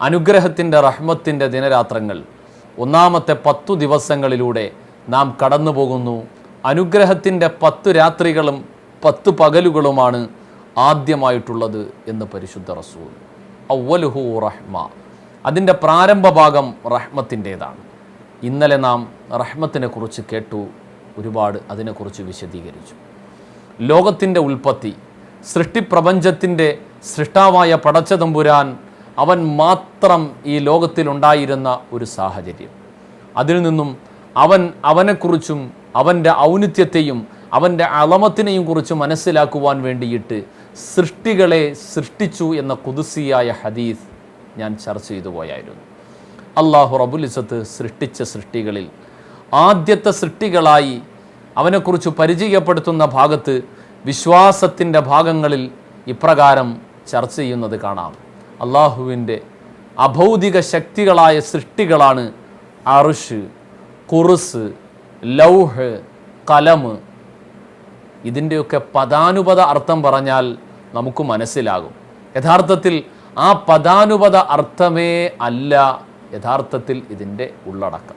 അനുഗ്രഹത്തിന്റെ റഹ്മത്തിന്റെ ദിനരാത്രങ്ങൾ. ഒന്നാമത്തെ പത്തു ദിവസങ്ങളിലൂടെ നാം കടന്നു പോകുന്നു അനുഗ്രഹത്തിന്റെ പത്തു രാത്രികളും പത്തു പകലുകളുമാണ് ആദ്യമായിട്ടുള്ളത് എന്ന് പരിശുദ്ധ റസൂൽ. ഔവലുഹു റഹ്മ. അതിന്റെ പ്രാരംഭ ഭാഗം റഹ്മത്തിന്റേതാണ്. ഇന്നലെ നാം റഹ്മത്തിനെ കുറിച്ച് കേട്ടു ഒരുപാട് അതിനെക്കുറിച്ച് വിശദീകരിച്ചു. ലോകത്തിന്റെ ഉൽപ്പത്തി സൃഷ്ടിപ്രപഞ്ചത്തിന്റെ സൃഷ്ടാവായ പടച്ചതമ്പുരാൻ അവൻ മാത്രം ഈ ലോകത്തിലുണ്ടായിരുന്ന ഒരു സാഹചര്യം. അതിൽ നിന്നും അവൻ അവനെക്കുറിച്ചും അവന്റെ ഔന്നിത്യത്തെയും അവന്റെ അളമത്തിനെയും കുറിച്ച് മനസ്സിലാക്കുവാൻ വേണ്ടിയിട്ട് സൃഷ്ടികളെ സൃഷ്ടിച്ചു എന്ന കുതിസിയായ ഹദീസ് ഞാൻ ചർച്ച ചെയ്തു പോയായിരുന്നു. അള്ളാഹു റബുലിസത്ത് സൃഷ്ടിച്ച സൃഷ്ടികളിൽ ആദ്യത്തെ സൃഷ്ടികളായി അവനെക്കുറിച്ച് പരിചയപ്പെടുത്തുന്ന ഭാഗത്ത് വിശ്വാസത്തിന്റെ ഭാഗങ്ങളിൽ ഇപ്രകാരം ചർച്ച ചെയ്യുന്നത് കാണാം. അള്ളാഹുവിന്റെ അഭൗതിക ശക്തികളായ സൃഷ്ടികളാണ് അറുഷ് കുറുസ് ലൗഹ് കലമ് ഇതിന്റെയൊക്കെ പദാനുപത അർത്ഥം പറഞ്ഞാൽ നമുക്ക് മനസ്സിലാകും. യഥാർത്ഥത്തിൽ ആ പദാനുപത അർത്ഥമേ അല്ല യഥാർത്ഥത്തിൽ ഇതിന്റെ ഉള്ളടക്കം.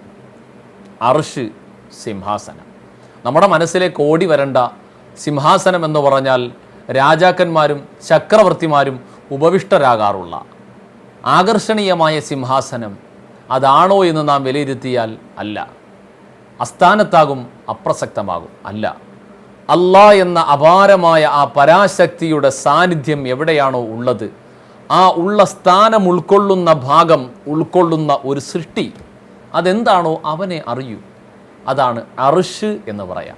അർഷ് സിംഹാസനം. നമ്മുടെ മനസ്സിലേക്ക് ഓടി വരേണ്ട സിംഹാസനം എന്ന് പറഞ്ഞാൽ രാജാക്കന്മാരും ചക്രവർത്തിമാരും ഉപവിഷ്ടരാകാറുള്ള ആകർഷണീയമായ സിംഹാസനം അതാണോ എന്ന് നാം വിലയിരുത്തിയാൽ അല്ല. അസ്ഥാനത്താകും അപ്രസക്തമാകും. അല്ല. അല്ലാ എന്ന അപാരമായ ആ പരാശക്തിയുടെ സാന്നിധ്യം എവിടെയാണോ ഉള്ളത്? ആ ഉള്ള സ്ഥാനം ഉൾക്കൊള്ളുന്ന ഭാഗം ഉൾക്കൊള്ളുന്ന ഒരു സൃഷ്ടി അതെന്താണോ അവനെ അറിയൂ. അതാണ് അറിഷ് എന്ന് പറയാം.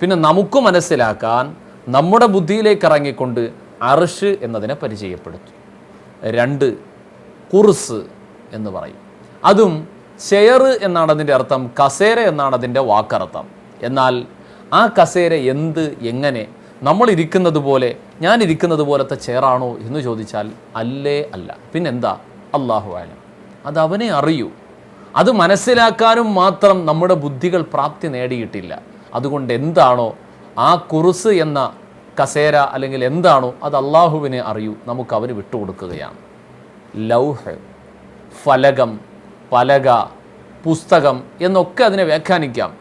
പിന്നെ നമുക്ക് മനസ്സിലാക്കാൻ നമ്മുടെ ബുദ്ധിയിലേക്ക് ഇറങ്ങിക്കൊണ്ട് അർഷ് എന്നതിനെ പരിചയപ്പെടുത്തും. രണ്ട് കുർസ് എന്ന് പറയും. അതും ചെയർ എന്നാണ് അതിന്റെ അർത്ഥം കസേര എന്നാണ് അതിന്റെ വാക്കർത്ഥം. എന്നാൽ ആ കസേര എന്ത് എങ്ങനെ നമ്മൾ ഇരിക്കുന്നത് പോലെ ഞാൻ ഇരിക്കുന്നത് പോലത്തെ ചെയറാണോ എന്ന് ചോദിച്ചാൽ അല്ലേ അല്ല. പിന്നെന്താ? അള്ളാഹു ആലം അത് അവനെ അറിയൂ. അത് മനസ്സിലാക്കാനും മാത്രം നമ്മുടെ ബുദ്ധികൾ പ്രാപ്തി നേടിയിട്ടില്ല. അതുകൊണ്ട് എന്താണോ ആ കുറുസ് എന്ന കസേര അല്ലെങ്കിൽ എന്താണോ അത് അള്ളാഹുവിനെ അറിയൂ. നമുക്ക് അവന് വിട്ടുകൊടുക്കുകയാണ്. ലൗഹ് ഫലകം പലക പുസ്തകം എന്നൊക്കെ അതിനെ വ്യാഖ്യാനിക്കാം.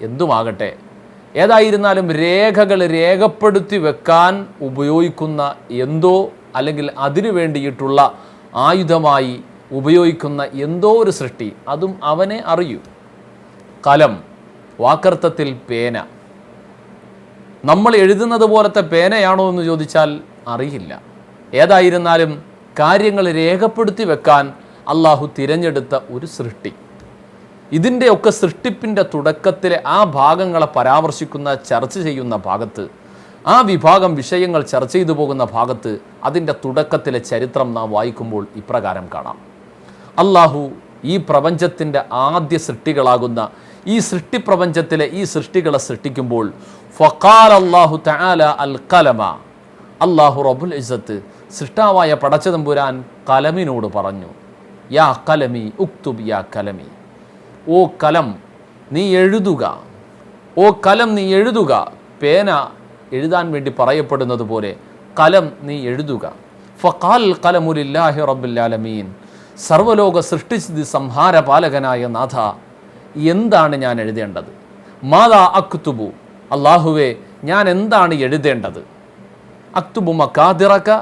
എന്തുമാകട്ടെ ഏതായിരുന്നാലും രേഖകൾ രേഖപ്പെടുത്തി വെക്കാൻ ഉപയോഗിക്കുന്ന എന്തോ അല്ലെങ്കിൽ അതിനു വേണ്ടിയിട്ടുള്ള ആയുധമായി ഉപയോഗിക്കുന്ന എന്തോ ഒരു സൃഷ്ടി അതും അവനെ അറിയൂ. കലം വാക്കർത്ഥത്തിൽ പേന നമ്മൾ എഴുതുന്നത് പോലത്തെ പേനയാണോ എന്ന് ചോദിച്ചാൽ അറിയില്ല. ഏതായിരുന്നാലും കാര്യങ്ങൾ രേഖപ്പെടുത്തി വെക്കാൻ അള്ളാഹു തിരഞ്ഞെടുത്ത ഒരു സൃഷ്ടി. ഇതിന്റെയൊക്കെ സൃഷ്ടിപ്പിന്റെ തുടക്കത്തിലെ ആ ഭാഗങ്ങളെ പരാമർശിക്കുന്ന ചർച്ച ചെയ്യുന്ന ഭാഗത്ത് ആ വിഭാഗം വിഷയങ്ങൾ ചർച്ച ചെയ്തു പോകുന്ന ഭാഗത്ത് അതിന്റെ തുടക്കത്തിലെ ചരിത്രം നാം വായിക്കുമ്പോൾ ഇപ്രകാരം കാണാം. അള്ളാഹു ഈ പ്രപഞ്ചത്തിന്റെ ആദ്യ സൃഷ്ടികളാകുന്ന ഈ സൃഷ്ടിപ്രപഞ്ചത്തിലെ ഈ സൃഷ്ടികളെ സൃഷ്ടിക്കുമ്പോൾ ഫക്കാൽ അള്ളാഹു തആല അൽ കലമ അള്ളാഹു റബുൽ ഇസത്ത് സൃഷ്ടാവായ പടച്ചതമ്പുരാൻ കലമിനോട് പറഞ്ഞു യാ കലമി ഉക്തുബ് യാ കലമി. ഓ കലം നീ എഴുതുക. ഓ കലം നീ എഴുതുക. പേന എഴുതാൻ വേണ്ടി പറയപ്പെടുന്നത് പോലെ കലം നീ എഴുതുക. ഫക്കാൽ കലമുലില്ലാഹി റബ്ബുല്ലാലമീൻ സർവലോക സൃഷ്ടിസ്ഥിതി സംഹാര പാലകനായ നാഥ എന്താണ് ഞാൻ എഴുതേണ്ടത്? മാതാ അക്തുബു. അള്ളാഹുവേ ഞാൻ എന്താണ് എഴുതേണ്ടത്? അക്തുബു മക്കാതിറക്ക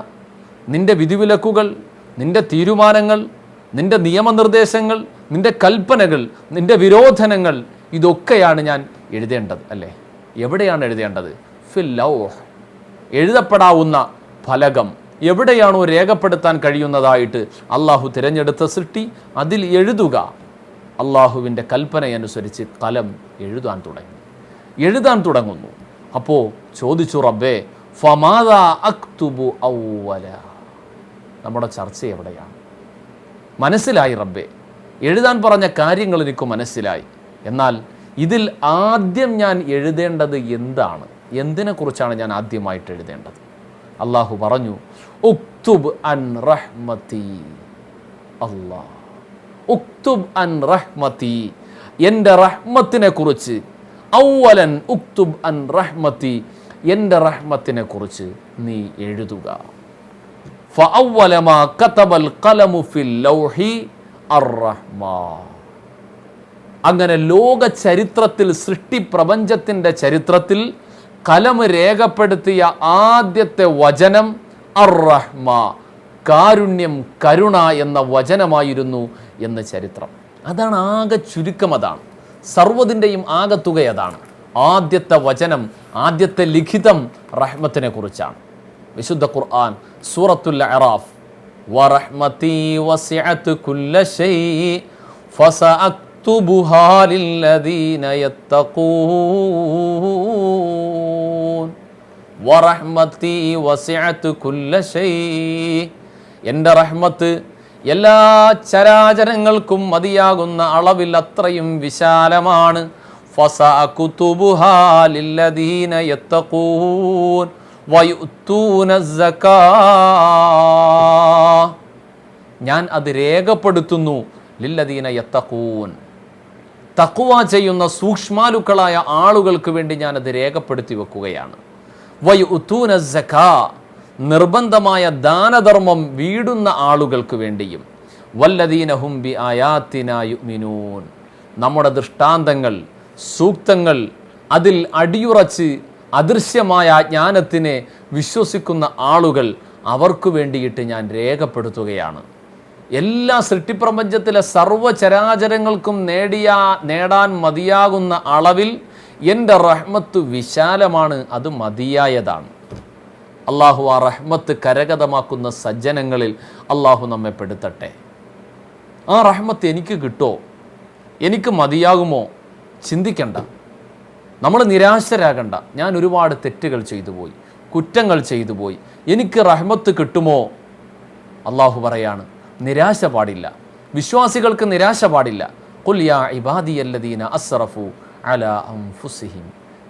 നിന്റെ വിധിവിലക്കുകൾ നിന്റെ തീരുമാനങ്ങൾ നിന്റെ നിയമനിർദ്ദേശങ്ങൾ നിന്റെ കൽപ്പനകൾ നിന്റെ വിരോധനങ്ങൾ ഇതൊക്കെയാണ് ഞാൻ എഴുതേണ്ടത് അല്ലേ? എവിടെയാണ് എഴുതേണ്ടത്? ഫിൽ ലൗഹ്. എഴുതപ്പെടാവുന്ന ഫലകം. എവിടെയാണോ രേഖപ്പെടുത്താൻ കഴിയുന്നതായിട്ട് അള്ളാഹു തിരഞ്ഞെടുത്ത സൃഷ്ടി അതിൽ എഴുതുക. അള്ളാഹുവിന്റെ കൽപ്പനയനുസരിച്ച് കലം എഴുതാൻ തുടങ്ങി. എഴുതാൻ തുടങ്ങുന്നു. അപ്പോൾ ചോദിച്ചു റബ്ബേ ഫമാദ അക്തുബു ഔവല നമ്മുടെ ചർച്ച എവിടെയാണ്? മനസ്സിലായി റബ്ബേ എഴുതാൻ പറഞ്ഞ കാര്യങ്ങൾ എനിക്ക് മനസ്സിലായി. എന്നാൽ ഇതിൽ ആദ്യം ഞാൻ എഴുതേണ്ടത് എന്താണ്? എന്തിനെക്കുറിച്ചാണ് ഞാൻ ആദ്യമായിട്ട് എഴുതേണ്ടത്? അള്ളാഹു പറഞ്ഞു ഉക്തുബ് അൻ റഹ്മത്തി അല്ലാ ഉക്തുബ് അൻ റഹ്മത്തി. എന്റെ റഹ്മത്തിനെ കുറിച്ച്. ഔവലൻ ഉക്തുബ് അൻ റഹ്മത്തി. എന്റെ റഹ്മത്തിനെ കുറിച്ച് നീ എഴുതുക. അങ്ങനെ ലോക ചരിത്രത്തിൽ സൃഷ്ടി പ്രപഞ്ചത്തിന്റെ ചരിത്രത്തിൽ കലം രേഖപ്പെടുത്തിയ ആദ്യത്തെ വചനം അർ റഹ്മ കാരുണ്യം കരുണ എന്ന വചനമായിരുന്നു എന്ന് ചരിത്രം. അതാണ് ആകെ ചുരുക്കം അതാണ്. സർവതിന്റെയും ആകത്തുക അതാണ്. ആദ്യത്തെ വചനം ആദ്യത്തെ ലിഖിതം റഹ്മത്തിനെ കുറിച്ചാണ്. വിശുദ്ധ ഖുർആൻ സൂറത്തുൽ അറാഫ്. വറഹ്മതി വസിഅത് കുല്ല ഷൈ ഫസഅക്തുബുഹാ ലില്ലദീന യത്തഖൂൻ. വറഹ്മതി വസിഅത് കുല്ല ഷൈ എന്റെ റഹ്മത്ത് എല്ലാ ചരാചരങ്ങൾക്കും മതിയാകുന്ന അളവിൽ അത്രയും വിശാലമാണ്. ഞാൻ അത് രേഖപ്പെടുത്തുന്നു. ലില്ലദീന യത്തക്കൂൻ തക്കുവ ചെയ്യുന്ന സൂക്ഷ്മാലുക്കളായ ആളുകൾക്ക് വേണ്ടി ഞാൻ അത് രേഖപ്പെടുത്തി വെക്കുകയാണ്. വയുത്തൂന സക്കാ നിർബന്ധമായ ദാനധർമ്മം വീടുന്ന ആളുകൾക്ക് വേണ്ടിയും. വല്ലദീനഹും ഹുംബി ആയാത്തിനായുമിനൂൻ നമ്മുടെ ദൃഷ്ടാന്തങ്ങൾ സൂക്തങ്ങൾ അതിൽ അടിയുറച്ച് അദൃശ്യമായ ജ്ഞാനത്തിനെ വിശ്വസിക്കുന്ന ആളുകൾ അവർക്ക് വേണ്ടിയിട്ട് ഞാൻ രേഖപ്പെടുത്തുകയാണ്. എല്ലാ സൃഷ്ടിപ്രപഞ്ചത്തിലെ സർവചരാചരങ്ങൾക്കും നേടിയ നേടാൻ മതിയാകുന്ന അളവിൽ എന്റെ റഹ്മത്ത് വിശാലമാണ് അത് മതിയായതാണ്. അള്ളാഹു ആ റഹ്മത്ത് കരഗതമാക്കുന്ന സജ്ജനങ്ങളിൽ അള്ളാഹു നമ്മെ പെടുത്തട്ടെ. ആ റഹ്മത്ത് എനിക്ക് കിട്ടുമോ എനിക്ക് മതിയാകുമോ? ചിന്തിക്കണ്ട. നമ്മൾ നിരാശരാകണ്ട. ഞാൻ ഒരുപാട് തെറ്റുകൾ ചെയ്തു പോയി. കുറ്റങ്ങൾ ചെയ്തു പോയി. എനിക്ക് റഹ്മത്ത് കിട്ടുമോ? അള്ളാഹു പറയാണ് നിരാശ പാടില്ല. വിശ്വാസികൾക്ക് നിരാശ പാടില്ല. കുൽ യാ ഇബാദിയല്ലദീന അസ്റഫു അല അംഫുസിഹിം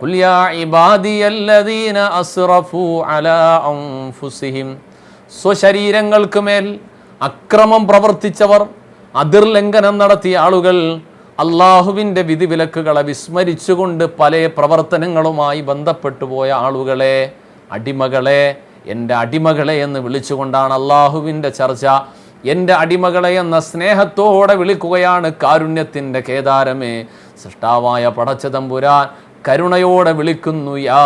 قل يا عبادي الذين أسرفوا على أنفسهم സ്വശരീരങ്ങൾക്ക് മേൽ അക്രമം പ്രവർത്തിച്ചവർ അതിർലംഘനം നടത്തിയ ആളുകൾ അള്ളാഹുവിൻ്റെ വിധിവിലക്കുകളെ വിസ്മരിച്ചുകൊണ്ട് പല പ്രവർത്തനങ്ങളുമായി ബന്ധപ്പെട്ടു പോയ ആളുകളെ അടിമകളെ എൻ്റെ അടിമകളെ എന്ന് വിളിച്ചുകൊണ്ടാണ് അള്ളാഹുവിൻ്റെ ചർച്ച എൻ്റെ അടിമകളെ എന്ന സ്നേഹത്തോടെ വിളിക്കുകയാണ് കാരുണ്യത്തിൻ്റെ കേദാരമേ സൃഷ്ടാവായ പടച്ചതമ്പുരാൻ കരുണയോടെ വിളിക്കുന്നു യാ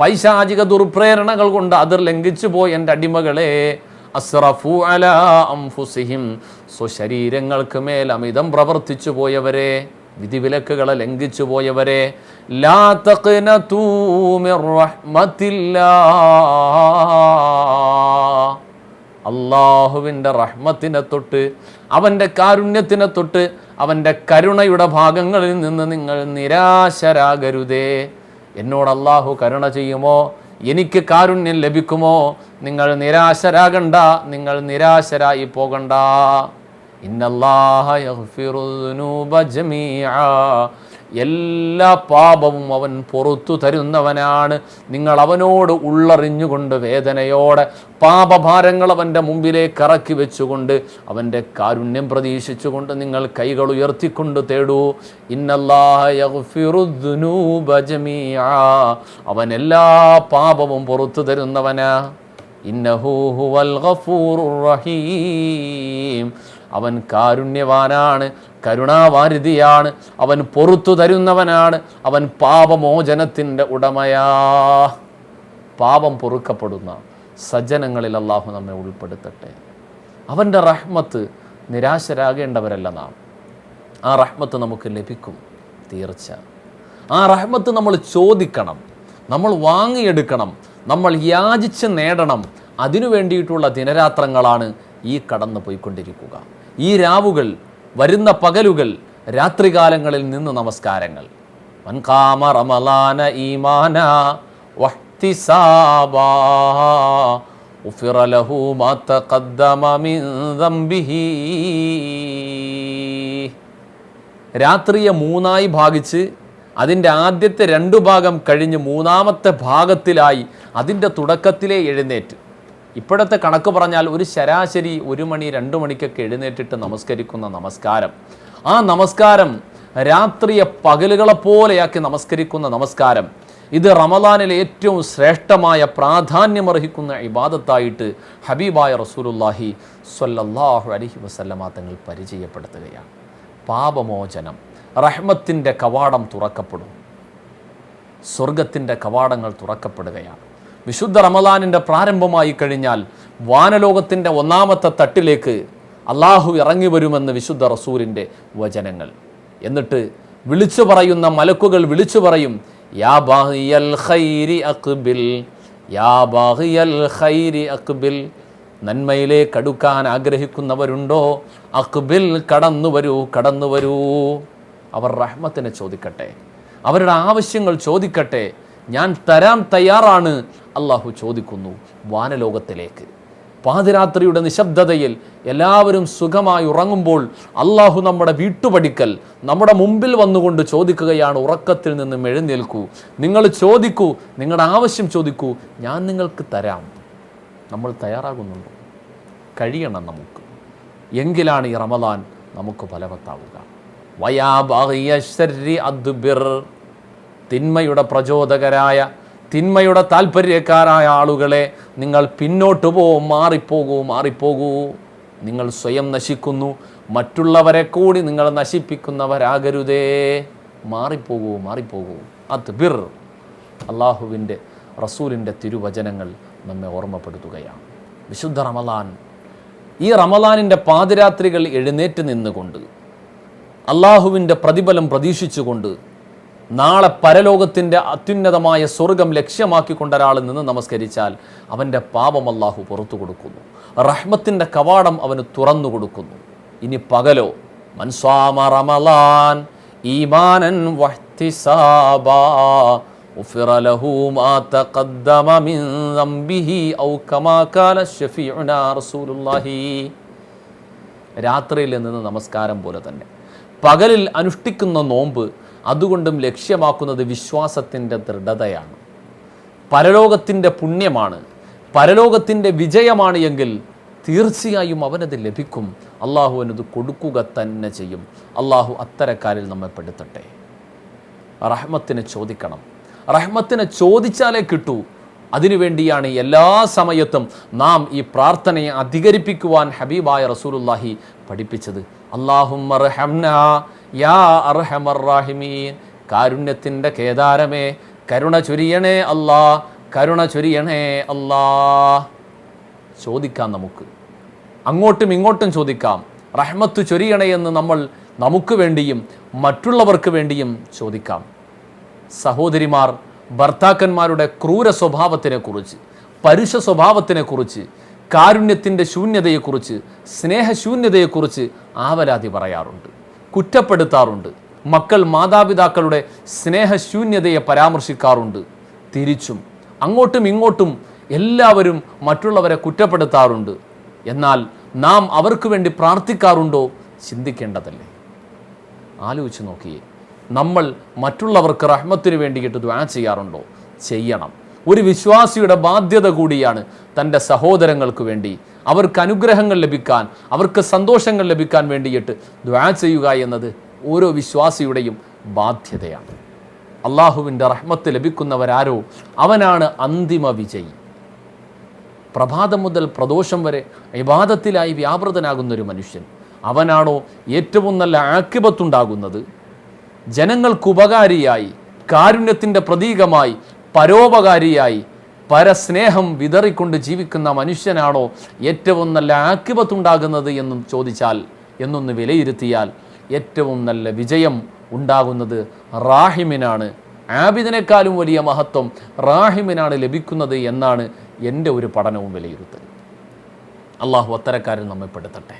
പൈശാചിക ദുർപ്രേരണകൾ കൊണ്ട് അതിർ ലംഘിച്ചു പോയ എന്റെ അടിമകളെ അസ്റഫു അല അംഫുസിഹിം. സ്വശരീരങ്ങൾക്ക് മേൽ അമിതം പ്രവർത്തിച്ചു പോയവരെ വിധിവിലക്കുകളെ ലംഘിച്ചു പോയവരെ ലാ അള്ളാഹുവിന്റെ റഹ്മത്തിനെ തൊട്ട് അവന്റെ കാരുണ്യത്തിനെ തൊട്ട് അവന്റെ കരുണയുടെ ഭാഗങ്ങളിൽ നിന്ന് നിങ്ങൾ നിരാശരാകരുതേ. എന്നോട് അള്ളാഹു കരുണ ചെയ്യുമോ? എനിക്ക് കാരുണ്യം ലഭിക്കുമോ? നിങ്ങൾ നിരാശരാകണ്ട നിങ്ങൾ നിരാശരായി പോകണ്ട. ഇന്നല്ലാഹ എല്ലാ പാപവും അവൻ പുറത്തു തരുന്നവനാണ്. നിങ്ങൾ അവനോട് ഉള്ളറിഞ്ഞുകൊണ്ട് വേദനയോടെ പാപഭാരങ്ങൾ അവന്റെ മുമ്പിലേക്ക് ഇറക്കി വെച്ചുകൊണ്ട് അവന്റെ കാരുണ്യം പ്രതീക്ഷിച്ചുകൊണ്ട് നിങ്ങൾ കൈകൾ ഉയർത്തിക്കൊണ്ട് തേടൂ. ഇന്നല്ലാഹ യഗ്ഫിറു ദുനൂബ ജമീഅ. അവൻ എല്ലാ പാപവും പുറത്തു തരുന്നവനാ. ഇന്നഹൂഹുവൽ റഹീം. അവൻ കാരുണ്യവാനാണ്. കരുണാവാരിധിയാണ്. അവൻ പൊറത്തു തരുന്നവനാണ്. അവൻ പാപമോചനത്തിന്റെ ഉടമയാ. പാപം പൊറുക്കപ്പെടുന്ന സജ്ജനങ്ങളിൽ അള്ളാഹു നമ്മെ ഉൾപ്പെടുത്തട്ടെ. അവന്റെ റഹ്മത്ത് നിരാശരാകേണ്ടവരല്ല നാം. ആ റഹ്മത്ത് നമുക്ക് ലഭിക്കും തീർച്ച. ആ റഹ്മത്ത് നമ്മൾ ചോദിക്കണം നമ്മൾ വാങ്ങിയെടുക്കണം നമ്മൾ യാചിച്ച് നേടണം. അതിനു വേണ്ടിയിട്ടുള്ള ദിനരാത്രങ്ങളാണ് ഈ കടന്നു പോയിക്കൊണ്ടിരിക്കുക ഈ രാവുകൾ വരുന്ന പകലുകൾ രാത്രികാലങ്ങളിൽ നിന്ന് നമസ്കാരങ്ങൾ മൻകാമ റമലാന ഈമാന واحتسابا غفر له ما تقدم من ذنبه രാത്രിയെ മൂന്നായി ഭാഗിച്ച് അതിൻ്റെ ആദ്യത്തെ രണ്ടു ഭാഗം കഴിഞ്ഞ് മൂന്നാമത്തെ ഭാഗത്തിലായി അതിൻ്റെ തുടക്കത്തിലെ എഴുന്നേറ്റ് ഇപ്പോഴത്തെ കണക്ക് പറഞ്ഞാൽ ഒരു ശരാശരി ഒരു മണി രണ്ട് മണിക്കൊക്കെ എഴുന്നേറ്റിട്ട് നമസ്കരിക്കുന്ന നമസ്കാരം. ആ നമസ്കാരം രാത്രിയെ പകലുകളെപ്പോലെയാക്കി നമസ്കരിക്കുന്ന നമസ്കാരം. ഇത് റമദാനിലെ ഏറ്റവും ശ്രേഷ്ഠമായ പ്രാധാന്യമർഹിക്കുന്ന ഇബാദത്തായിട്ട് ഹബീബായ റസൂലുല്ലാഹി സ്വല്ലല്ലാഹു അലൈഹി വസല്ലമ തങ്ങൾ പരിചയപ്പെടുത്തുകയാണ്. പാപമോചനം റഹ്മത്തിന്റെ കവാടം തുറക്കപ്പെടും. സ്വർഗത്തിന്റെ കവാടങ്ങൾ തുറക്കപ്പെടുകയാണ്. വിശുദ്ധ റമദാനിന്റെ പ്രാരംഭമായി കഴിഞ്ഞാൽ വാനലോകത്തിന്റെ ഒന്നാമത്തെ തട്ടിലേക്ക് അള്ളാഹു ഇറങ്ങി വരുമെന്ന് വിശുദ്ധ റസൂലിന്റെ വചനങ്ങൾ. എന്നിട്ട് വിളിച്ചു പറയുന്ന മലക്കുകൾ വിളിച്ചു പറയും യാ ബാഹിയൽ ഖൈരി അക്ബിൽ യാ ബാഹിയൽ ഖൈരി അക്ബിൽ നന്മയിലേക്ക് അടുക്കാൻ ആഗ്രഹിക്കുന്നവരുണ്ടോ? അക്ബിൽ കടന്നു വരൂ കടന്നു വരൂ. അവർ റഹ്മത്തിനെ ചോദിക്കട്ടെ അവരുടെ ആവശ്യങ്ങൾ ചോദിക്കട്ടെ ഞാൻ തരാൻ തയ്യാറാണ് അള്ളാഹു ചോദിക്കുന്നു വാനലോകത്തിലേക്ക്. പാതിരാത്രിയുടെ നിശബ്ദതയിൽ എല്ലാവരും സുഖമായി ഉറങ്ങുമ്പോൾ അള്ളാഹു നമ്മുടെ വീട്ടുപടിക്കൽ നമ്മുടെ മുമ്പിൽ വന്നുകൊണ്ട് ചോദിക്കുകയാണ് ഉറക്കത്തിൽ നിന്നും എഴുന്നേൽക്കൂ. നിങ്ങൾ ചോദിക്കൂ നിങ്ങളുടെ ആവശ്യം ചോദിക്കൂ ഞാൻ നിങ്ങൾക്ക് തരാം. നമ്മൾ തയ്യാറാകുന്നുണ്ടോ? കഴിയണം നമുക്ക്. എങ്കിലാണ് ഈ റമദാൻ നമുക്ക് ഫലവത്താവുക. വയാ തിന്മയുടെ പ്രചോദകരായ തിന്മയുടെ താല്പര്യക്കാരായ ആളുകളെ നിങ്ങൾ പിന്നോട്ട് പോവും മാറിപ്പോകൂ മാറിപ്പോകൂ. നിങ്ങൾ സ്വയം നശിക്കുന്നു. മറ്റുള്ളവരെ കൂടി നിങ്ങൾ നശിപ്പിക്കുന്നവരാകരുതേ. മാറിപ്പോകൂ മാറിപ്പോകൂ. അത് ബിർ അള്ളാഹുവിന്റെ റസൂലിന്റെ തിരുവചനങ്ങൾ നമ്മെ ഓർമ്മപ്പെടുത്തുകയാണ്. വിശുദ്ധ റമലാൻ ഈ റമലാനിന്റെ പാതിരാത്രികൾ എഴുന്നേറ്റ് നിന്നുകൊണ്ട് അള്ളാഹുവിന്റെ പ്രതിഫലം പ്രതീക്ഷിച്ചുകൊണ്ട് നാളെ പരലോകത്തിൻ്റെ അത്യുന്നതമായ സ്വർഗം ലക്ഷ്യമാക്കിക്കൊണ്ട് ഒരാൾ നിന്ന് നമസ്കരിച്ചാൽ അവൻ്റെ പാപം അള്ളാഹു പുറത്തു കൊടുക്കുന്നു റഹ്മത്തിൻ്റെ കവാടം അവന് തുറന്നു കൊടുക്കുന്നു ഇനി പകലോ മൻസ്വാമ റമലാൻ ഈമാനൻ വഹ്തിസാബാ غفر له ما تقدم من ذنبه أو كما قال شفيعنا رسول الله രാത്രിയിൽ നിന്ന് നമസ്കാരം പോലെ തന്നെ പകലിൽ അനുഷ്ഠിക്കുന്ന നോമ്പ് അതുകൊണ്ടും ലക്ഷ്യമാക്കുന്നത് വിശ്വാസത്തിന്റെ ദൃഢതയാണ്. പരലോകത്തിന്റെ പുണ്യമാണ്. പരലോകത്തിന്റെ വിജയമാണ് എങ്കിൽ തീർച്ചയായും അവനത് ലഭിക്കും. അള്ളാഹു അവനത് കൊടുക്കുക തന്നെ ചെയ്യും. അള്ളാഹു അത്തരക്കാരിൽ നമ്മെ പെടുത്തട്ടെ. റഹ്മത്തിനെ ചോദിക്കണം. റഹ്മത്തിനെ ചോദിച്ചാലേ കിട്ടൂ. അതിനുവേണ്ടിയാണ് എല്ലാ സമയത്തും നാം ഈ പ്രാർത്ഥനയെ അധികരിപ്പിക്കുവാൻ ഹബീബായ റസൂലുല്ലാഹി പഠിപ്പിച്ചത്. അള്ളാഹും യാ അർഹമറാഹിമീൻ കാരുണ്യത്തിന്റെ കേദാരമേ. കരുണ ചൊരിയണേ അല്ലാ. കരുണ ചൊരിയണേ അല്ലാ. ചോദിക്കാം നമുക്ക്. അങ്ങോട്ടും ഇങ്ങോട്ടും ചോദിക്കാം. റഹ്മത്ത് ചൊരിയണേ എന്ന് നമ്മൾ നമുക്ക് വേണ്ടിയും മറ്റുള്ളവർക്ക് വേണ്ടിയും ചോദിക്കാം. സഹോദരിമാർ ഭർത്താക്കന്മാരുടെ ക്രൂര സ്വഭാവത്തിനെക്കുറിച്ച് പരുഷ സ്വഭാവത്തിനെക്കുറിച്ച് കാരുണ്യത്തിന്റെ ശൂന്യതയെക്കുറിച്ച് സ്നേഹശൂന്യതയെക്കുറിച്ച് ആവലാതി പറയാറുണ്ട്. കുറ്റപ്പെടുത്താറുണ്ട്. മക്കൾ മാതാപിതാക്കളുടെ സ്നേഹശൂന്യതയെ പരാമർശിക്കാറുണ്ട്. തിരിച്ചും അങ്ങോട്ടും ഇങ്ങോട്ടും എല്ലാവരും മറ്റുള്ളവരെ കുറ്റപ്പെടുത്താറുണ്ട്. എന്നാൽ നാം അവർക്ക് വേണ്ടി പ്രാർത്ഥിക്കാറുണ്ടോ? ചിന്തിക്കേണ്ടതല്ലേ. ആലോചിച്ച് നോക്കിയേ. നമ്മൾ മറ്റുള്ളവർക്ക് റഹ്മത്തിന് വേണ്ടിയിട്ട് ദ്വാ ചെയ്യാറുണ്ടോ? ചെയ്യണം. ഒരു വിശ്വാസിയുടെ ബാധ്യത കൂടിയാണ് തന്റെ സഹോദരങ്ങൾക്ക് വേണ്ടി അവർക്ക് അനുഗ്രഹങ്ങൾ ലഭിക്കാൻ അവർക്ക് സന്തോഷങ്ങൾ ലഭിക്കാൻ വേണ്ടിയിട്ട് ദ്വാ ചെയ്യുക എന്നത് ഓരോ വിശ്വാസിയുടെയും ബാധ്യതയാണ്. അള്ളാഹുവിന്റെ റഹ്മത്ത് ലഭിക്കുന്നവരാരോ അവനാണ് അന്തിമ വിജയി. പ്രഭാതം മുതൽ പ്രദോഷം വരെ വിവാദത്തിലായി വ്യാപൃതനാകുന്ന ഒരു മനുഷ്യൻ. അവനാണോ ഏറ്റവും നല്ല ആക്കിപത്തുണ്ടാകുന്നത്? ജനങ്ങൾക്കുപകാരിയായി കാരുണ്യത്തിന്റെ പ്രതീകമായി പരോപകാരിയായി പരസ്നേഹം വിതറിക്കൊണ്ട് ജീവിക്കുന്ന മനുഷ്യനാണോ ഏറ്റവും നല്ല ആക്കിപത്തുണ്ടാകുന്നത് എന്നും ചോദിച്ചാൽ എന്നൊന്ന് വിലയിരുത്തിയാൽ ഏറ്റവും നല്ല വിജയം ഉണ്ടാകുന്നത് റാഹിമിനാണ്. ആബിദിനേക്കാളും വലിയ മഹത്വം റാഹിമിനാണ് ലഭിക്കുന്നത് എന്നാണ് എന്റെ ഒരു പഠനവും വിലയിരുത്തൽ. അള്ളാഹു അത്തരക്കാരൻ നമ്മെ പെടുത്തട്ടെ.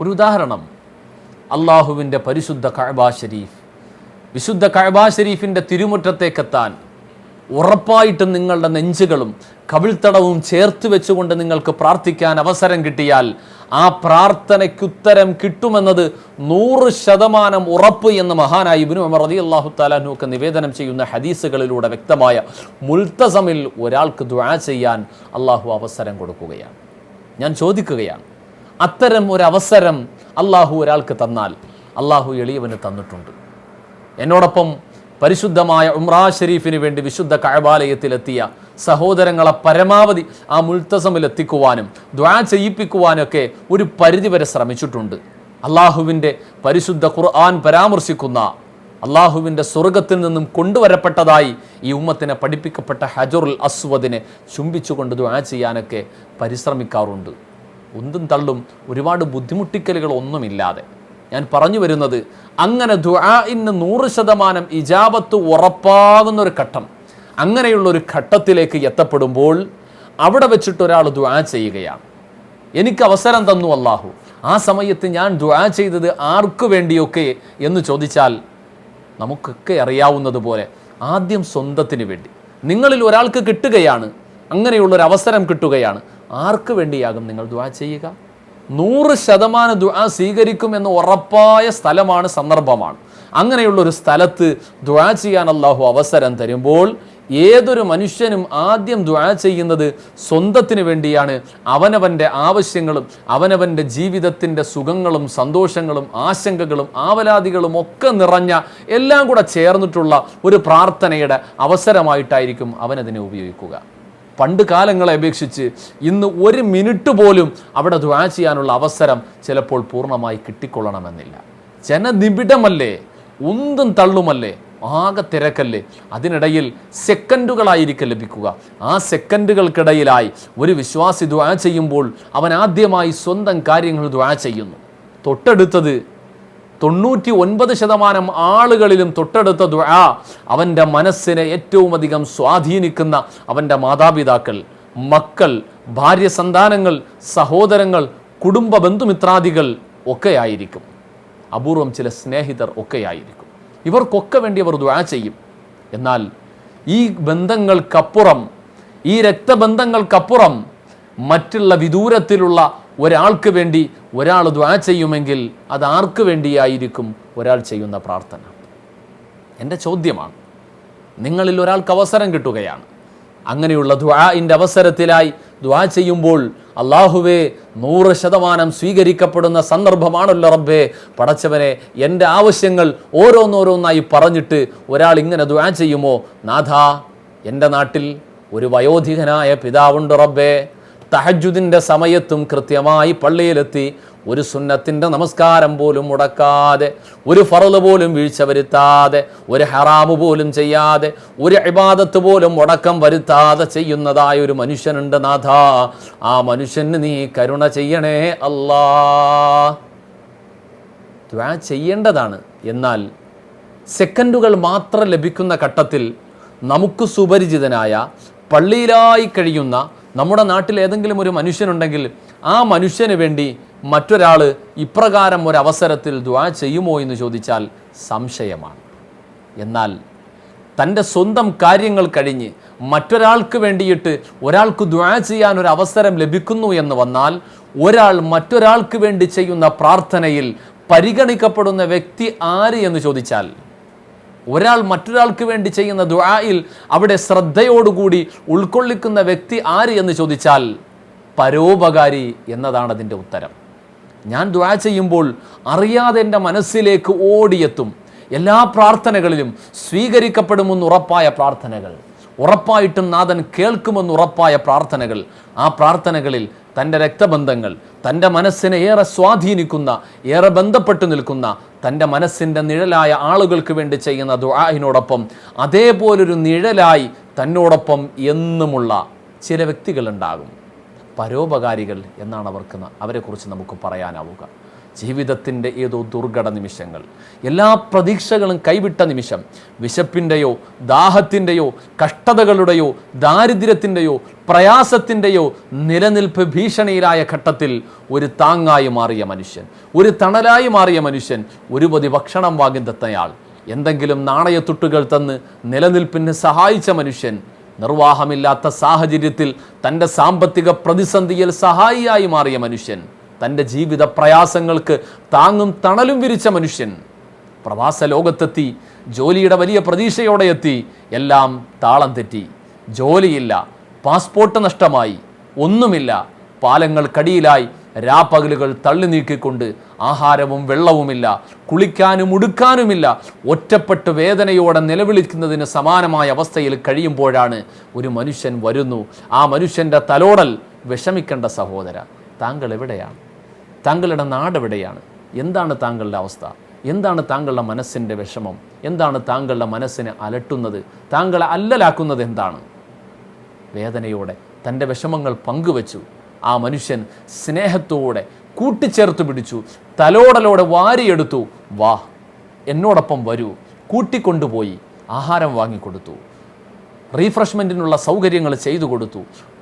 ഒരു ഉദാഹരണം അള്ളാഹുവിന്റെ പരിശുദ്ധ കഴബാ ഷരീഫ്. വിശുദ്ധ കഴബാ ഷരീഫിന്റെ തിരുമുറ്റത്തേക്കെത്താൻ ഉറപ്പായിട്ടും നിങ്ങളുടെ നെഞ്ചുകളും കവിൾത്തടവും ചേർത്ത് വെച്ചുകൊണ്ട് നിങ്ങൾക്ക് പ്രാർത്ഥിക്കാൻ അവസരം കിട്ടിയാൽ ആ പ്രാർത്ഥനയ്ക്കുത്തരം കിട്ടുമെന്നത് നൂറ് ശതമാനം ഉറപ്പ് എന്ന് മഹാനായി ഇബിനു അമർ റതി അള്ളാഹു താലാനുക്ക് നിവേദനം ചെയ്യുന്ന ഹദീസുകളിലൂടെ വ്യക്തമായ മുൽത്തസമിൽ ഒരാൾക്ക് ദ്വാ ചെയ്യാൻ അള്ളാഹു അവസരം കൊടുക്കുകയാണ്. ഞാൻ ചോദിക്കുകയാണ് അത്തരം ഒരു അവസരം അള്ളാഹു ഒരാൾക്ക് തന്നാൽ അള്ളാഹു എളിയവന് തന്നിട്ടുണ്ട്. എന്നോടൊപ്പം പരിശുദ്ധമായ ഉമ്രാ ഷെരീഫിന് വേണ്ടി വിശുദ്ധ കഴബാലയത്തിലെത്തിയ സഹോദരങ്ങളെ പരമാവധി ആ മുൽത്തസമിൽ എത്തിക്കുവാനും ദ്വാ ചെയ്യിപ്പിക്കുവാനൊക്കെ ഒരു പരിധിവരെ ശ്രമിച്ചിട്ടുണ്ട്. അള്ളാഹുവിന്റെ പരിശുദ്ധ ഖുർആൻ പരാമർശിക്കുന്ന അള്ളാഹുവിന്റെ സ്വർഗത്തിൽ നിന്നും കൊണ്ടുവരപ്പെട്ടതായി ഈ ഉമ്മത്തിനെ പഠിപ്പിക്കപ്പെട്ട ഹജറുൽ അസ്വദിനെ ചുംബിച്ചുകൊണ്ട് ദ്വാ ചെയ്യാനൊക്കെ പരിശ്രമിക്കാറുണ്ട്. ഉന്തും തള്ളും ഒരുപാട് ബുദ്ധിമുട്ടിക്കലുകൾ ഒന്നുമില്ലാതെ ഞാൻ പറഞ്ഞു വരുന്നത്. അങ്ങനെ ദുആഇന് നൂറ് ശതമാനം ഇജാബത്ത് ഉറപ്പാകുന്ന ഒരു ഘട്ടം. അങ്ങനെയുള്ള ഒരു ഘട്ടത്തിലേക്ക് എത്തപ്പെടുമ്പോൾ അവിടെ വെച്ചിട്ട് ഒരാൾ ദുആ ചെയ്യുകയാണ്. എനിക്ക് അവസരം തന്നു അള്ളാഹു ആ സമയത്ത് ഞാൻ ദുആ ചെയ്തത് ആർക്കു വേണ്ടിയൊക്കെ എന്ന് ചോദിച്ചാൽ നമുക്കൊക്കെ അറിയാവുന്നത് പോലെ ആദ്യം സ്വന്തത്തിന് വേണ്ടി. നിങ്ങളിൽ ഒരാൾക്ക് കിട്ടുകയാണ്. അങ്ങനെയുള്ളൊരു അവസരം കിട്ടുകയാണ്. ആർക്ക് വേണ്ടിയാകും നിങ്ങൾ ദുആ ചെയ്യുക? നൂറ് ശതമാനം ദുആ സ്വീകരിക്കും എന്ന ഉറപ്പായ സ്ഥലമാണ് സന്ദർഭമാണ്. അങ്ങനെയുള്ള ഒരു സ്ഥലത്ത് ദുആ ചെയ്യാൻ അള്ളാഹു അവസരം തരുമ്പോൾ ഏതൊരു മനുഷ്യനും ആദ്യം ദുആ ചെയ്യുന്നത് സ്വന്തത്തിന് വേണ്ടിയാണ്. അവനവന്റെ ആവശ്യങ്ങളും അവനവന്റെ ജീവിതത്തിന്റെ സുഖങ്ങളും സന്തോഷങ്ങളും ആശങ്കകളും ആവലാതികളും ഒക്കെ നിറഞ്ഞ എല്ലാം കൂടെ ചേർന്നിട്ടുള്ള ഒരു പ്രാർത്ഥനയുടെ അവസരമായിട്ടായിരിക്കും അവനതിനെ ഉപയോഗിക്കുക. പണ്ട് കാലങ്ങളെ അപേക്ഷിച്ച് ഇന്ന് ഒരു മിനിറ്റ് പോലും അവിടെ ദ്വാ ചെയ്യാനുള്ള അവസരം ചിലപ്പോൾ പൂർണമായി കിട്ടിക്കൊള്ളണമെന്നില്ല. ജനനിബിഡമല്ലേ? ഉന്തും തള്ളുമല്ലേ? ആകെ തിരക്കല്ലേ? അതിനിടയിൽ സെക്കൻഡുകളായിരിക്കും ലഭിക്കുക. ആ സെക്കൻഡുകൾക്കിടയിലായി ഒരു വിശ്വാസി ദ്വാ ചെയ്യുമ്പോൾ അവൻ ആദ്യമായി സ്വന്തം കാര്യങ്ങൾ ദ്വാ ചെയ്യുന്നു. തൊട്ടടുത്തത് തൊണ്ണൂറ്റി ഒൻപത് ശതമാനം ആളുകളിലും തൊട്ടടുത്ത ദുആ അവന്റെ മനസ്സിനെ ഏറ്റവും അധികം സ്വാധീനിക്കുന്ന അവന്റെ മാതാപിതാക്കൾ മക്കൾ ഭാര്യ സന്താനങ്ങൾ സഹോദരങ്ങൾ കുടുംബ ബന്ധുമിത്രാദികൾ ഒക്കെയായിരിക്കും. അപൂർവം ചില സ്നേഹിതർ ഒക്കെയായിരിക്കും. ഇവർക്കൊക്കെ വേണ്ടി അവർ ദുആ ചെയ്യും. എന്നാൽ ഈ ബന്ധങ്ങൾക്കപ്പുറം ഈ രക്തബന്ധങ്ങൾക്കപ്പുറം മറ്റുള്ള വിദൂരത്തിലുള്ള ഒരാൾക്ക് വേണ്ടി ഒരാൾ ദ്വാ ചെയ്യുമെങ്കിൽ അത് ആർക്ക് വേണ്ടിയായിരിക്കും ഒരാൾ ചെയ്യുന്ന പ്രാർത്ഥന? എന്റെ ചോദ്യമാണ്. നിങ്ങളിൽ ഒരാൾക്ക് അവസരം കിട്ടുകയാണ്. അങ്ങനെയുള്ള ദ്വാഇന്റെ അവസരത്തിലായി ദ്വാ ചെയ്യുമ്പോൾ അള്ളാഹുവേ നൂറ് ശതമാനം സ്വീകരിക്കപ്പെടുന്ന സന്ദർഭമാണല്ലോ റബ്ബേ. പടച്ചവനെ എന്റെ ആവശ്യങ്ങൾ ഓരോന്നോരോന്നായി പറഞ്ഞിട്ട് ഒരാൾ ഇങ്ങനെ ദ്വാ ചെയ്യുമോ? നാഥ എന്റെ നാട്ടിൽ ഒരു വയോധികനായ പിതാവുണ്ട് റബ്ബേ. തഹജുദിന്റെ സമയത്തും കൃത്യമായി പള്ളിയിലെത്തി ഒരു സുന്നത്തിന്റെ നമസ്കാരം പോലും മുടക്കാതെ ഒരു ഫറൽ പോലും വീഴ്ച വരുത്താതെ ഒരു ഹറാമു പോലും ചെയ്യാതെ ഒരു ഇബാദത്ത് പോലും മുടക്കം വരുത്താതെ ചെയ്യുന്നതായ ഒരു മനുഷ്യനുണ്ട് നാഥ. ആ മനുഷ്യന് നീ കരുണ ചെയ്യണേ അല്ലാ. ചെയ്യേണ്ടതാണ്. എന്നാൽ സെക്കൻഡുകൾ മാത്രം ലഭിക്കുന്ന ഘട്ടത്തിൽ നമുക്ക് സുപരിചിതനായ പള്ളിയിലായി കഴിയുന്ന നമ്മുടെ നാട്ടിൽ ഏതെങ്കിലും ഒരു മനുഷ്യനുണ്ടെങ്കിൽ ആ മനുഷ്യന് വേണ്ടി മറ്റൊരാൾ ഇപ്രകാരം ഒരു അവസരത്തിൽ ദ്വാ ചെയ്യുമോ എന്ന് ചോദിച്ചാൽ സംശയമാണ്. എന്നാൽ തന്റെ സ്വന്തം കാര്യങ്ങൾ കഴിഞ്ഞ് മറ്റൊരാൾക്ക് വേണ്ടിയിട്ട് ഒരാൾക്ക് ദ്വാ ചെയ്യാൻ ഒരു അവസരം ലഭിക്കുന്നു എന്ന് വന്നാൽ ഒരാൾ മറ്റൊരാൾക്ക് വേണ്ടി ചെയ്യുന്ന പ്രാർത്ഥനയിൽ പരിഗണിക്കപ്പെടുന്ന വ്യക്തി ആര് എന്ന് ചോദിച്ചാൽ ഒരാൾ മറ്റൊരാൾക്ക് വേണ്ടി ചെയ്യുന്ന ദുആയിൽ അവിടെ ശ്രദ്ധയോടുകൂടി ഉൾക്കൊള്ളിക്കുന്ന വ്യക്തി ആര് എന്ന് ചോദിച്ചാൽ പരോപകാരി എന്നതാണ് അതിന്റെ ഉത്തരം. ഞാൻ ദുആ ചെയ്യുമ്പോൾ അറിയാതെ എന്റെ മനസ്സിലേക്ക് ഓടിയെത്തും. എല്ലാ പ്രാർത്ഥനകളിലും സ്വീകരിക്കപ്പെടുമെന്ന് ഉറപ്പായ പ്രാർത്ഥനകൾ. ഉറപ്പായിട്ടും നാഥൻ കേൾക്കുമെന്ന് ഉറപ്പായ പ്രാർത്ഥനകൾ. ആ പ്രാർത്ഥനകളിൽ തന്റെ രക്തബന്ധങ്ങൾ തന്റെ മനസ്സിനെ ഏറെ സ്വാധീനിക്കുന്ന ഏറെ ബന്ധപ്പെട്ടു നിൽക്കുന്ന തന്റെ മനസ്സിന്റെ നിഴലായ ആളുകൾക്ക് വേണ്ടി ചെയ്യുന്ന ദുആഹിനോടൊപ്പം അതേപോലൊരു നിഴലായി തന്നോടൊപ്പം എന്നുമുള്ള ചില വ്യക്തികളുണ്ടാകും. പരോപകാരികൾ എന്നാണ് അവർക്ക് അവരെക്കുറിച്ച് നമുക്ക് പറയാനാവുക. ജീവിതത്തിന്റെ ഏതോ ദുർഘട നിമിഷങ്ങൾ. എല്ലാ പ്രതീക്ഷകളും കൈവിട്ട നിമിഷം വിശപ്പിന്റെയോ ദാഹത്തിന്റെയോ കഷ്ടതകളുടെയോ ദാരിദ്ര്യത്തിന്റെയോ പ്രയാസത്തിന്റെയോ നിലനിൽപ്പ് ഭീഷണിയിലായ ഘട്ടത്തിൽ ഒരു താങ്ങായി മാറിയ മനുഷ്യൻ ഒരു തണലായി മാറിയ മനുഷ്യൻ ഒരു പൊതി ഭക്ഷണം വാങ്ങി തത്തയാൾ എന്തെങ്കിലും നാണയത്തുട്ടുകൾ തന്ന് നിലനിൽപ്പിന് സഹായിച്ച മനുഷ്യൻ നിർവാഹമില്ലാത്ത സാഹചര്യത്തിൽ തന്റെ സാമ്പത്തിക പ്രതിസന്ധിയിൽ സഹായിയായി മാറിയ മനുഷ്യൻ തന്റെ ജീവിത പ്രയാസങ്ങൾക്ക് താങ്ങും തണലും വിരിച്ച മനുഷ്യൻ. പ്രവാസ ലോകത്തെത്തി ജോലിയുടെ വലിയ പ്രതീക്ഷയോടെ എത്തി എല്ലാം താളം തെറ്റി. ജോലിയില്ല പാസ്പോർട്ട് നഷ്ടമായി. ഒന്നുമില്ല പാലങ്ങൾ കടിയിലായി രാപ്പകലുകൾ തള്ളി നീക്കിക്കൊണ്ട് ആഹാരവും വെള്ളവുമില്ല കുളിക്കാനും ഉടുക്കാനുമില്ല. ഒറ്റപ്പെട്ട് വേദനയോടെ നിലവിളിക്കുന്നതിന് സമാനമായ അവസ്ഥയിൽ കഴിയുമ്പോഴാണ് ഒരു മനുഷ്യൻ വരുന്നു. ആ മനുഷ്യന്റെ തലോടൽ വിഷമിക്കേണ്ട സഹോദര താങ്കൾ എവിടെയാണ് താങ്കളുടെ നാട് എവിടെയാണ് എന്താണ് താങ്കളുടെ അവസ്ഥ? എന്താണ് താങ്കളുടെ മനസ്സിന്റെ വിഷമം? എന്താണ് താങ്കളുടെ മനസ്സിനെ അലട്ടുന്നത്? താങ്കളെ അല്ലലാക്കുന്നത് എന്താണ്? വേദനയോടെ തന്റെ വിഷമങ്ങൾ പങ്കുവച്ചു. ആ മനുഷ്യൻ സ്നേഹത്തോടെ കൂട്ടിച്ചേർത്ത് പിടിച്ചു. തലോടലോടെ വാരിയെടുത്തു. വാ എന്നോടൊപ്പം വരൂ. കൂട്ടിക്കൊണ്ടുപോയി. ആഹാരം വാങ്ങിക്കൊടുത്തു. റീഫ്രഷ്മെന്റിനുള്ള സൗകര്യങ്ങൾ ചെയ്തു കൊടുത്തു.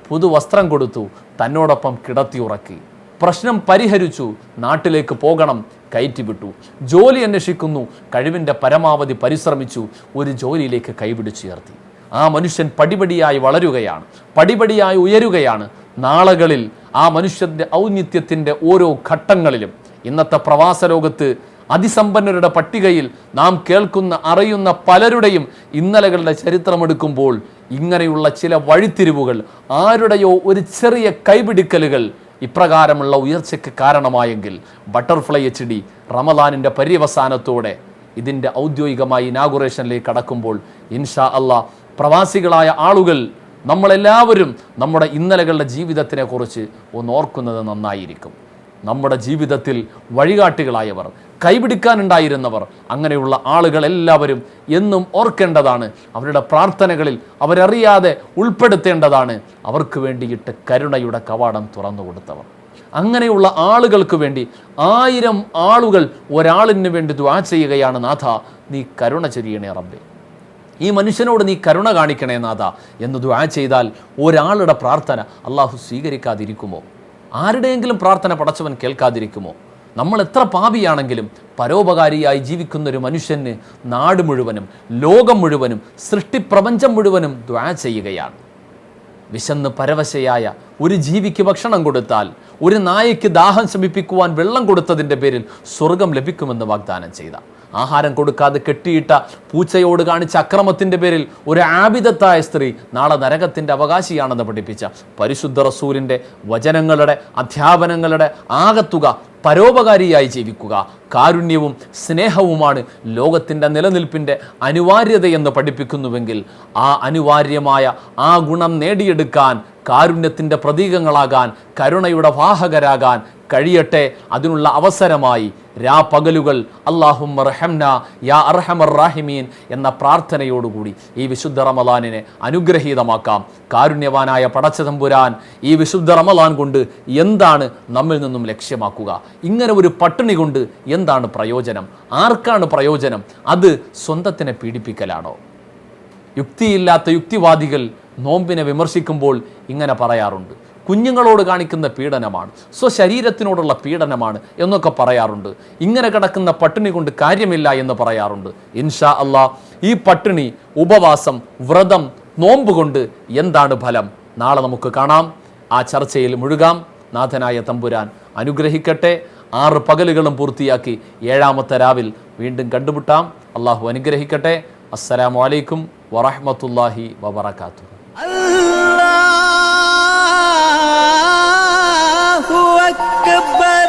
പുതുവസ്ത്രം കൊടുത്തു തന്നോടൊപ്പം കിടത്തി ഉറക്കി. പ്രശ്നം പരിഹരിച്ചു നാട്ടിലേക്ക് പോകണം കയറ്റിവിട്ടു. ജോലി അന്വേഷിക്കുന്നു കഴിവിന്റെ പരമാവധി പരിശ്രമിച്ചു ഒരു ജോലിയിലേക്ക് കൈപിടിച്ചുയർത്തി. ആ മനുഷ്യൻ പടിപടിയായി വളരുകയാണ് പടിപടിയായി ഉയരുകയാണ്. നാളുകളിൽ ആ മനുഷ്യന്റെ ഔന്നിത്യത്തിന്റെ ഓരോ ഘട്ടങ്ങളിലും ഇന്നത്തെ പ്രവാസ ലോകത്ത് അതിസമ്പന്നരുടെ പട്ടികയിൽ നാം കേൾക്കുന്ന അറിയുന്ന പലരുടെയും ഇന്നലകളുടെ ചരിത്രമെടുക്കുമ്പോൾ ഇങ്ങനെയുള്ള ചില വഴിത്തിരിവുകൾ ആരുടെയോ ഒരു ചെറിയ കൈപിടിക്കലുകൾ ഇപ്രകാരമുള്ള ഉയർച്ചയ്ക്ക് കാരണമായെങ്കിൽ ബട്ടർഫ്ലൈ എച്ച് ഡി റമദാനിന്റെ പര്യവസാനത്തോടെ ഇതിന്റെ ഔദ്യോഗികമായി ഇനാഗുറേഷനിലേക്ക് കടക്കുമ്പോൾ ഇൻഷാ അല്ല പ്രവാസികളായ ആളുകൾ നമ്മളെല്ലാവരും നമ്മുടെ ഇന്നലകളുടെ ജീവിതത്തിനെക്കുറിച്ച് ഒന്ന് ഓർക്കുന്നത് നന്നായിരിക്കും. നമ്മുടെ ജീവിതത്തിൽ വഴികാട്ടികളായവർ കൈപിടിക്കാനുണ്ടായിരുന്നവർ അങ്ങനെയുള്ള ആളുകളെല്ലാവരും എന്നും ഓർക്കേണ്ടതാണ്. അവരുടെ പ്രാർത്ഥനകളിൽ അവരറിയാതെ ഉൾപ്പെടുത്തേണ്ടതാണ്. അവർക്ക് വേണ്ടിയിട്ട് കരുണയുടെ കവാടം തുറന്നു കൊടുത്തവർ. അങ്ങനെയുള്ള ആളുകൾക്ക് വേണ്ടി ആയിരം ആളുകൾ ഒരാളിന് വേണ്ടി ദ്വാ ചെയ്യുകയാണ് നാഥ. നീ കരുണ ചൊരിയണേ റബ്ബേ. ഈ മനുഷ്യനോട് നീ കരുണ കാണിക്കണേ നാഥ എന്ന് ദ്വാ ചെയ്താൽ ഒരാളുടെ പ്രാർത്ഥന അള്ളാഹു സ്വീകരിക്കാതിരിക്കുമോ? ആരുടെയെങ്കിലും പ്രാർത്ഥന പടച്ചവൻ കേൾക്കാതിരിക്കുമോ? നമ്മൾ എത്ര പാപിയാണെങ്കിലും പരോപകാരിയായി ജീവിക്കുന്ന ഒരു മനുഷ്യന് നാട് മുഴുവനും ലോകം മുഴുവനും സൃഷ്ടിപ്രപഞ്ചം മുഴുവനും ദ്വാ ചെയ്യുകയാണ്. വിശന്ന് പരവശയായ ഒരു ജീവിക്ക് ഭക്ഷണം കൊടുത്താൽ ഒരു നായയ്ക്ക് ദാഹം ശമിപ്പിക്കുവാൻ വെള്ളം കൊടുത്തതിന്റെ പേരിൽ സ്വർഗം ലഭിക്കുമെന്ന് വാഗ്ദാനം ചെയ്ത. ആഹാരം കൊടുക്കാതെ കെട്ടിയിട്ട പൂച്ചയോട് കാണിച്ച അക്രമത്തിന്റെ പേരിൽ ഒരു ആബിദത്തായ സ്ത്രീ നാളെ നരകത്തിന്റെ അവകാശിയാണെന്ന് പഠിപ്പിച്ച പരിശുദ്ധ റസൂലിന്റെ വചനങ്ങളുടെ അധ്യാപനങ്ങളുടെ ആകത്തുക പരോപകാരിയായി ജീവിക്കുക. കാരുണ്യവും സ്നേഹവുമാണ് ലോകത്തിന്റെ നിലനിൽപ്പിന്റെ അനിവാര്യതയെന്ന് പഠിപ്പിക്കുന്നുവെങ്കിൽ ആ അനിവാര്യമായ ആ ഗുണം നേടിയെടുക്കാൻ കാരുണ്യത്തിന്റെ പ്രതീകങ്ങളാകാൻ കരുണയുടെ വാഹകരാകാൻ കഴിയട്ടെ. അതിനുള്ള അവസരമായി രാപകലുകൾ അള്ളാഹും റഹംന യാ അർഹമർ റാഹിമീൻ എന്ന പ്രാർത്ഥനയോടുകൂടി ഈ വിശുദ്ധ റമലാനിനെ അനുഗ്രഹീതമാക്കാം. കാരുണ്യവാനായ പടച്ചതമ്പുരാൻ ഈ വിശുദ്ധ റമലാൻ കൊണ്ട് എന്താണ് നമ്മിൽ നിന്നും ലക്ഷ്യമാക്കുക? ഇങ്ങനെ ഒരു പട്ടിണി കൊണ്ട് എന്താണ് പ്രയോജനം? ആർക്കാണ് പ്രയോജനം? അത് സ്വന്തത്തിനെ പീഡിപ്പിക്കലാണോ? യുക്തിയില്ലാത്ത യുക്തിവാദികൾ നോമ്പിനെ വിമർശിക്കുമ്പോൾ ഇങ്ങനെ പറയാറുണ്ട്. കുഞ്ഞുങ്ങളോട് കാണിക്കുന്ന പീഡനമാണ്. സ്വശരീരത്തിനോടുള്ള പീഡനമാണ് എന്നൊക്കെ പറയാറുണ്ട്. ഇങ്ങനെ കിടക്കുന്ന പട്ടിണി കൊണ്ട് കാര്യമില്ല എന്ന് പറയാറുണ്ട്. ഇൻഷാ അള്ളാ ഈ പട്ടിണി ഉപവാസം വ്രതം നോമ്പ് കൊണ്ട് എന്താണ് ഫലം? നാളെ നമുക്ക് കാണാം. ആ ചർച്ചയിൽ മുഴുകാം. നാഥനായ തമ്പുരാൻ അനുഗ്രഹിക്കട്ടെ. ആറ് പകലുകളും പൂർത്തിയാക്കി ഏഴാമത്തെ രാവിൽ വീണ്ടും കണ്ടുമുട്ടാം. അള്ളാഹു അനുഗ്രഹിക്കട്ടെ. അസ്സലാമു വറഹമത്തല്ലാഹി വറഹ്മത്തുള്ളാഹി Allahu Akbar.